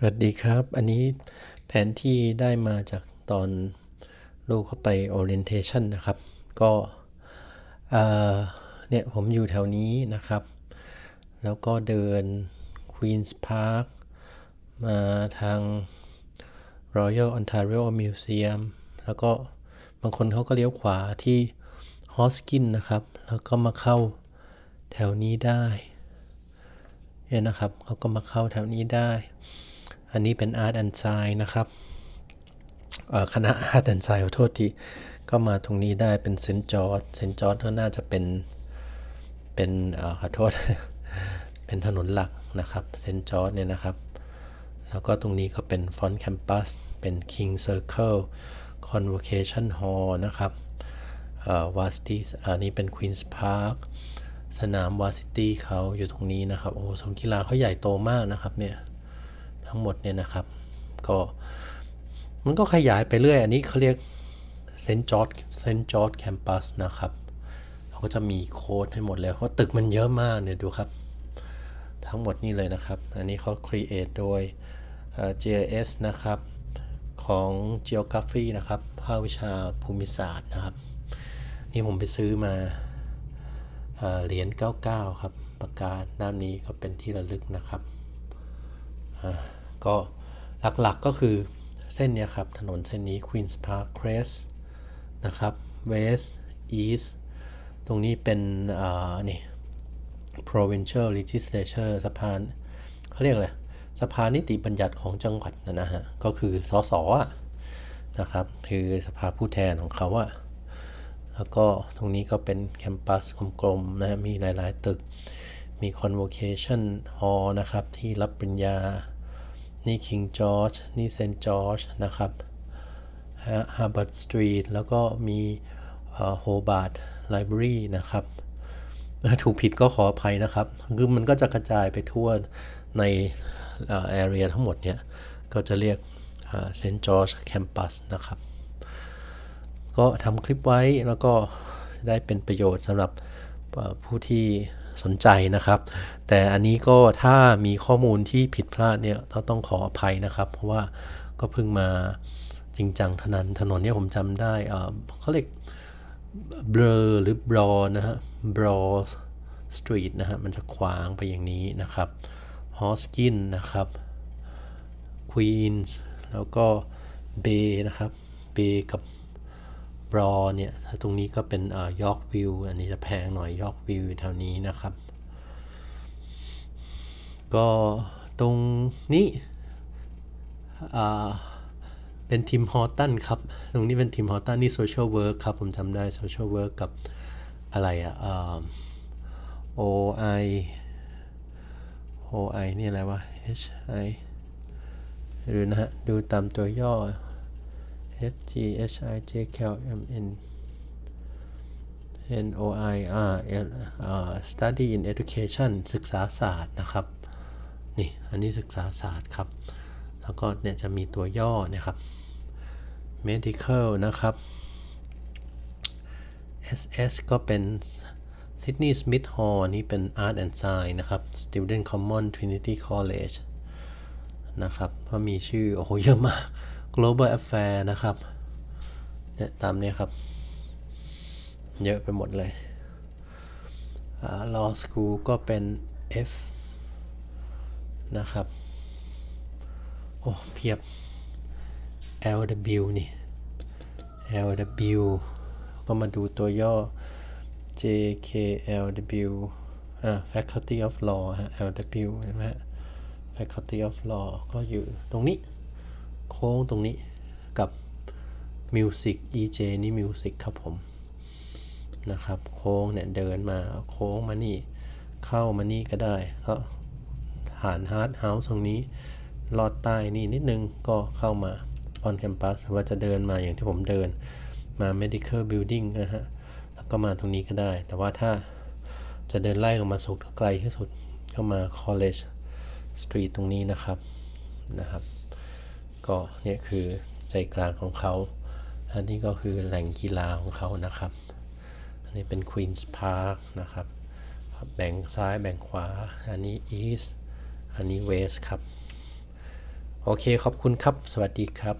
สวัสดีครับ อันนี้แผนที่ได้มาจากตอนลูกเข้าไป orientation นะครับ ก็เนี่ยผมอยู่แถวนี้นะครับ แล้วก็เดิน Queen's Park มาทาง Royal Ontario Museum แล้วก็บางคนเขาก็เลี้ยวขวาที่ Hoskin นะครับ แล้วก็มาเข้าแถวนี้ได้เนี่ยนะครับเขาก็มาเข้าแถวนี้ได้ อันนี้เป็น Art and Science นะครับคณะ Art and Science ขอโทษทีก็มาตรงนี้ได้เป็นเซนจอร์ดเซนจอร์ดก็น่าจะเป็น เป็นอขอโทษ เป็นถนนหลักนะครับเซนจอร์ดเนี่ยนะครับ แล้วก็ตรงนี้ก็เป็นฟอนต์แคมปัสเป็น King Circle Convocation Hall นะครับวาสตี้อันนี้เป็น Queen's Park สนามวาซิตี้เขาอยู่ตรงนี้นะครับ โอ้สนามกีฬาเขาใหญ่โตมากนะครับเนี่ย ทั้งหมดเนี่ยนะครับ ก็มันก็ขยายไปเรื่อย อันนี้เขาเรียกเซนจอร์ดเซนจอร์ดแคมปัสนะครับเขาก็จะมีโค้ดให้หมดเลยเพราะตึกมันเยอะมากเนี่ยดูครับ ทั้งหมดนี่เลยนะครับ อันนี้เขา create โดยเอ่อ GIS นะครับของ Geography นะครับภาควิชาภูมิศาสตร์นะครับ นี่ผมไปซื้อมาเอ่อเหรียญ 99 ครับประกาศด้านนี้ก็เป็นที่ระลึกนะครับอ่า ก็หลักๆก็คือเส้นนี้ครับ ถนนเส้นนี้ Queen's Park Crest นะครับ West East ตรงนี้เป็นอ่านี่ provincial legislature สภาเขาเรียกอะไรสภานิติบัญญัติของจังหวัดนะนะฮะ ก็คือสสอนะครับ คือสภาผู้แทนของเขาอะแล้วก็ตรงนี้ก็เป็นแคมปัสกลมๆนะฮะมีหลายๆตึก มี convocation hall นะครับ ที่รับปริญญา นี่ King George นี่ St. George นะครับฮาร์บ r ร์ดสตรีทแล้วก็มีโฮบาร์ดไลบรารีนะครับ ถูกผิดก็ขออภัยนะครับ คือมันก็จะกระจายไปทั่วในแอเรียทั้งหมดเนี่ย ก็จะเรียกเซนต์จอร์จแคมปัสนะครับ ก็ทำคลิปไว้แล้วก็ได้เป็นประโยชน์สำหรับ ผู้ที่สนใจนะครับ แต่อันนี้ก็ถ้ามีข้อมูลที่ผิดพลาดเนี่ยเราต้องขออภัยนะครับ เพราะว่าก็เพิ่งมาจริงจังเท่านั้นถนนเนี่ยผมจำได้เอ่อเขาเรียกเบลอหรือบรอนะฮะบรอสตรีทนะฮะมันจะขวางไปอย่างนี้นะครับฮอสกินนะครับควีนส์แล้วก็เบนะครับเบกับ บรอเนี่ยถ้าตรงนี้ก็เป็นยอร์กวิวอันนี้จะแพงหน่อยยอร์กวิวแถวนี้นะครับ ก็ตรงนี้เป็นทีมฮอตตันครับ ตรงนี้เป็นทีมฮอตตันนี่โซเชียลเวิร์กครับ ผมจำได้โซเชียลเวิร์กกับอะไรอะโอ่า O I O I นี่อะไรวะ H I ดูนะฮะ ดูตามตัวย่อ F G H I J K L M N N O I R L อ่า Study in Education ศึกษาศาสตร์นะครับ นี่ อันนี้ศึกษาศาสตร์ครับ แล้วก็เนี่ยจะมีตัวย่อนะครับ medical นะครับ SS ก็เป็น Sydney Smith Hall นี่เป็น Art and Science นะครับ Student Common Trinity College นะครับ ก็มีชื่อ โอ้โห เยอะมาก Global Affair นะครับ เนี่ยตามนี้ครับ เยอะไปหมดเลยอ่า Law School ก็เป็น F นะครับ โอ้เพียบ LW นี่ LW ก็มาดูตัวย่อ JKLW อ่า Faculty of Law ฮะ LW ใช่ไหมฮะ Faculty of Law ก็อยู่ตรงนี้ โค้งตรงนี้กับ Music EJ นี่ Music ครับผมนะครับโค้งเนี่ยเดินมาโค้งมานี่เข้ามานี่ก็ได้ก็ฐานฮาร์ดเฮาส์ตรงนี้ลอดใต้นี่นิดนึงก็เข้ามาออนแคมปัสว่าจะเดินมาอย่างที่ผมเดินมา medical building นะฮะแล้วก็มาตรงนี้ก็ได้ แต่ว่าถ้าจะเดินไล่ลงมาสุดไกลที่สุดก็มา college street ตรงนี้นะครับนะครับ ก็เนี่ยคือใจกลางของเขา อันนี้ก็คือแหล่งกีฬาของเขานะครับ อันนี้เป็น Queen's Park นะครับ แบ่งซ้ายแบ่งขวา อันนี้ East อันนี้ West ครับ โอเคขอบคุณครับ สวัสดีครับ